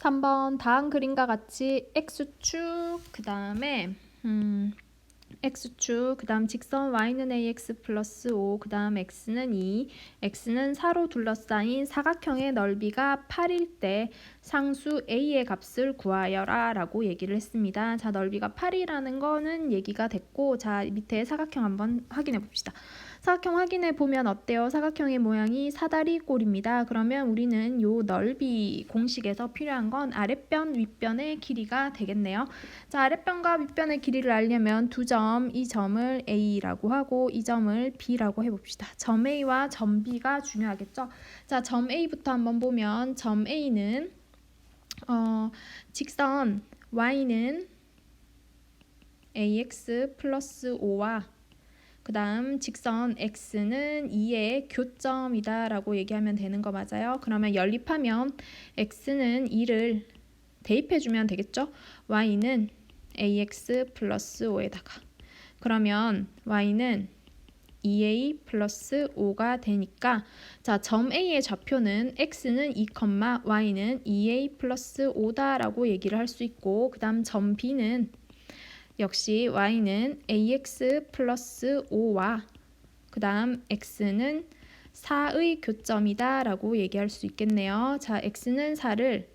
3번 다음 그림과 같이 x축 그 다음에 음, x축 그 다음 직선 y는 ax 플러스 5 그 다음 x는 2 x는 4로 둘러싸인 사각형의 넓이가 8일 때 상수 a의 값을 구하여라 라고 얘기를 했습니다. 자 넓이가 8이라는 거는 얘기가 됐고 자 밑에 사각형 한번 확인해 봅시다. 사각형 확인해 보면 어때요? 사각형의 모양이 사다리 꼴입니다. 그러면 우리는 요 넓이 공식에서 필요한 건 아랫변 윗변의 길이가 되겠네요. 자 아랫변과 윗변의 길이를 알려면 두 점, 이 점을 A라고 하고 이 점을 B라고 해봅시다. 점 A와 점 B가 중요하겠죠. 자 점 A부터 한번 보면 점 A는 어, 직선 Y는 AX 플러스 5와 그 다음 직선 x는 2의 교점이다 라고 얘기하면 되는 거 맞아요? 그러면 연립하면 x는 2를 대입해주면 되겠죠? y는 ax 플러스 5에다가 그러면 y는 2a 플러스 5가 되니까 자 점 A의 좌표는 x는 2, y는 2a 플러스 5다라고 얘기를 할 수 있고 그 다음 점 B는 역시 y는 ax 플러스 5와 그 다음 x는 4의 교점이다 라고 얘기할 수 있겠네요. 자, x는 4를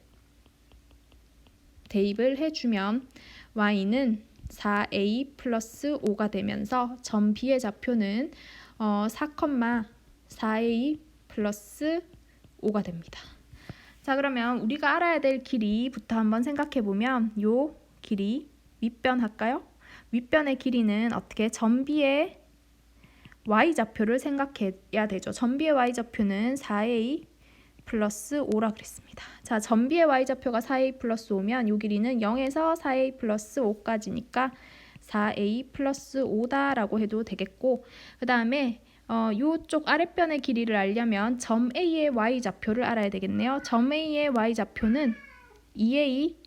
대입을 해주면 y는 4a 플러스 5가 되면서 점 B의 좌표는 어, 4,4a 플러스 5가 됩니다. 자, 그러면 우리가 알아야 될 길이부터 한번 생각해 보면 요 길이 윗변 할까요? 윗변의 길이는 어떻게 전비의 y좌표를 생각해야 되죠. 전비의 y좌표는 4a 플러스 5라 그랬습니다. 자, 전비의 y좌표가 4a 플러스 5면 요 길이는 0에서 4a 플러스 5까지니까 4a 플러스 5다라고 해도 되겠고 그 다음에 어, 요쪽 아랫변의 길이를 알려면 점 A의 y좌표를 알아야 되겠네요. 점 A의 y좌표는 2a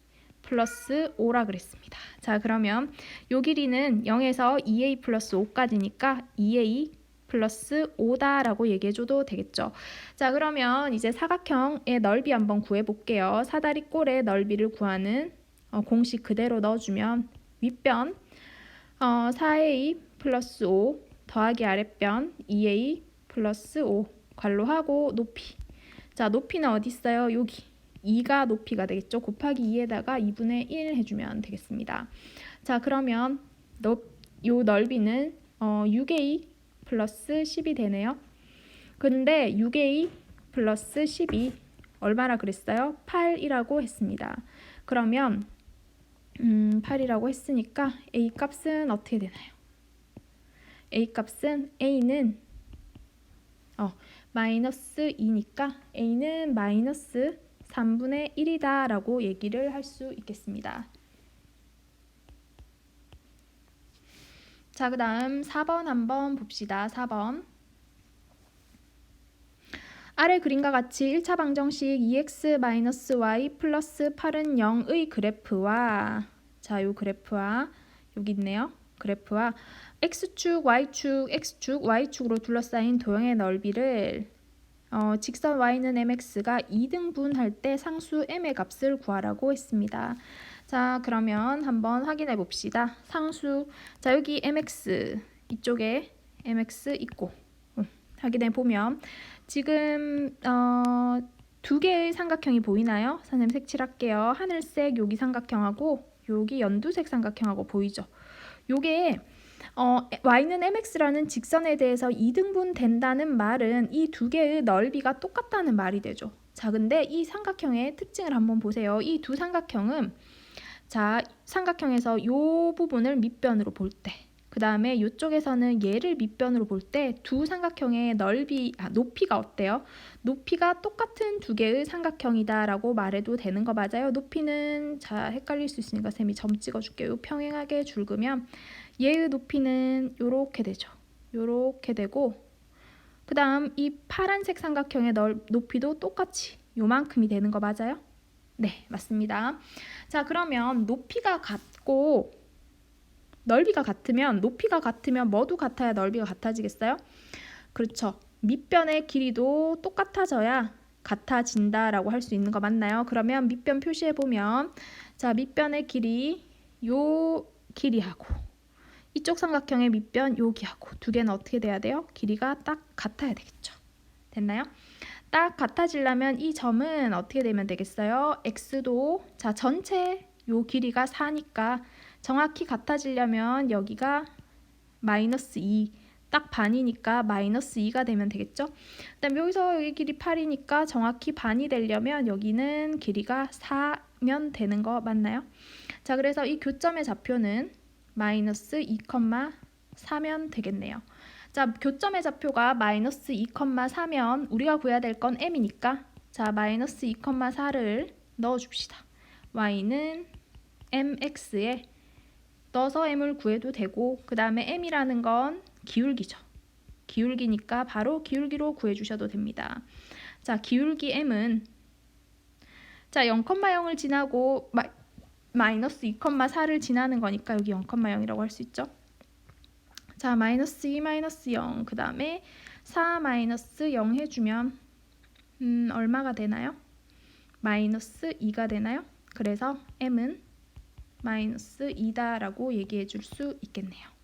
플러스 5라 그랬습니다. 자 그러면 요 길이는 0에서 2a 플러스 5까지니까 2a 플러스 5다라고 얘기해줘도 되겠죠. 자 그러면 이제 사각형의 넓이 한번 구해볼게요. 사다리 꼴의 넓이를 구하는 어, 공식 그대로 넣어주면 윗변 어, 4a 플러스 5 더하기 아랫변 2a 플러스 5 괄호하고 높이 자 높이는 어디 있어요? 여기 2가 높이가 되겠죠. 곱하기 2에다가 2분의 1 해주면 되겠습니다. 자 그러면 요 넓이는 어, 6a 플러스 10이 되네요. 근데 6a 플러스 10이 얼마나 그랬어요? 8이라고 했습니다. 그러면 음, 8이라고 했으니까 a 값은 어떻게 되나요? a 값은 a는 어, 마이너스 2니까 a는 마이너스 3분의 1이다 라고 얘기를 할 수 있겠습니다. 자, 그 다음 4번 한번 봅시다. 4번. 아래 그림과 같이 1차 방정식 2x-y 플러스 8은 0의 그래프와 자, 요 그래프와 여기 있네요. 그래프와 x축, y축, x축, y축으로 둘러싸인 도형의 넓이를 어, 직선 y는 mx가 2등분 할 때 상수 m의 값을 구하라고 했습니다. 자, 그러면 한번 확인해 봅시다. 상수, 자 여기 mx 이쪽에 mx 있고 어, 확인해 보면 지금 어, 두 개의 삼각형이 보이나요? 선생님 색칠할게요. 하늘색 여기 삼각형하고 여기 연두색 삼각형하고 보이죠? 요게 어, y는 mx라는 직선에 대해서 2등분 된다는 말은 이 두 개의 넓이가 똑같다는 말이 되죠. 자, 근데 이 삼각형의 특징을 한번 보세요. 이 두 삼각형은 자, 삼각형에서 요 부분을 밑변으로 볼 때, 그 다음에 이쪽에서는 얘를 밑변으로 볼 때 두 삼각형의 넓이, 아, 높이가 어때요? 높이가 똑같은 두 개의 삼각형이다라고 말해도 되는 거 맞아요? 높이는 자 헷갈릴 수 있으니까 쌤이 점 찍어줄게요. 평행하게 줄그면 얘의 높이는 요렇게 되죠. 요렇게 되고 그 다음 이 파란색 삼각형의 넓, 높이도 똑같이 요만큼이 되는 거 맞아요? 네, 맞습니다. 자, 그러면 높이가 같고 넓이가 같으면 높이가 같으면 뭐도 같아야 넓이가 같아지겠어요? 그렇죠. 밑변의 길이도 똑같아져야 같아진다라고 할 수 있는 거 맞나요? 그러면 밑변 표시해 보면 자 밑변의 길이 요 길이하고 이쪽 삼각형의 밑변 여기하고 두 개는 어떻게 돼야 돼요? 길이가 딱 같아야 되겠죠. 됐나요? 딱 같아지려면 이 점은 어떻게 되면 되겠어요? x도 자 전체 요 길이가 4니까 정확히 같아지려면 여기가 마이너스 2, 딱 반이니까 마이너스 2가 되면 되겠죠? 그다음 여기서 여기 길이 8이니까 정확히 반이 되려면 여기는 길이가 4면 되는 거 맞나요? 자 그래서 이 교점의 좌표는 마이너스 2,4면 되겠네요. 자 교점의 좌표가 마이너스 2,4면 우리가 구해야 될 건 m이니까 자 마이너스 2,4를 넣어줍시다. y는 mx에 넣어서 m을 구해도 되고 그 다음에 m이라는 건 기울기죠. 기울기니까 바로 기울기로 구해주셔도 됩니다. 자 기울기 m은 자 0,0을 지나고 마, 마이너스 2,4를 지나는 거니까 여기 0,0이라고 할 수 있죠. 자 마이너스 2 마이너스 0 그 다음에 4 마이너스 0 해주면 음, 얼마가 되나요? 마이너스 2가 되나요? 그래서 m은 마이너스 2다라고 얘기해 줄 수 있겠네요.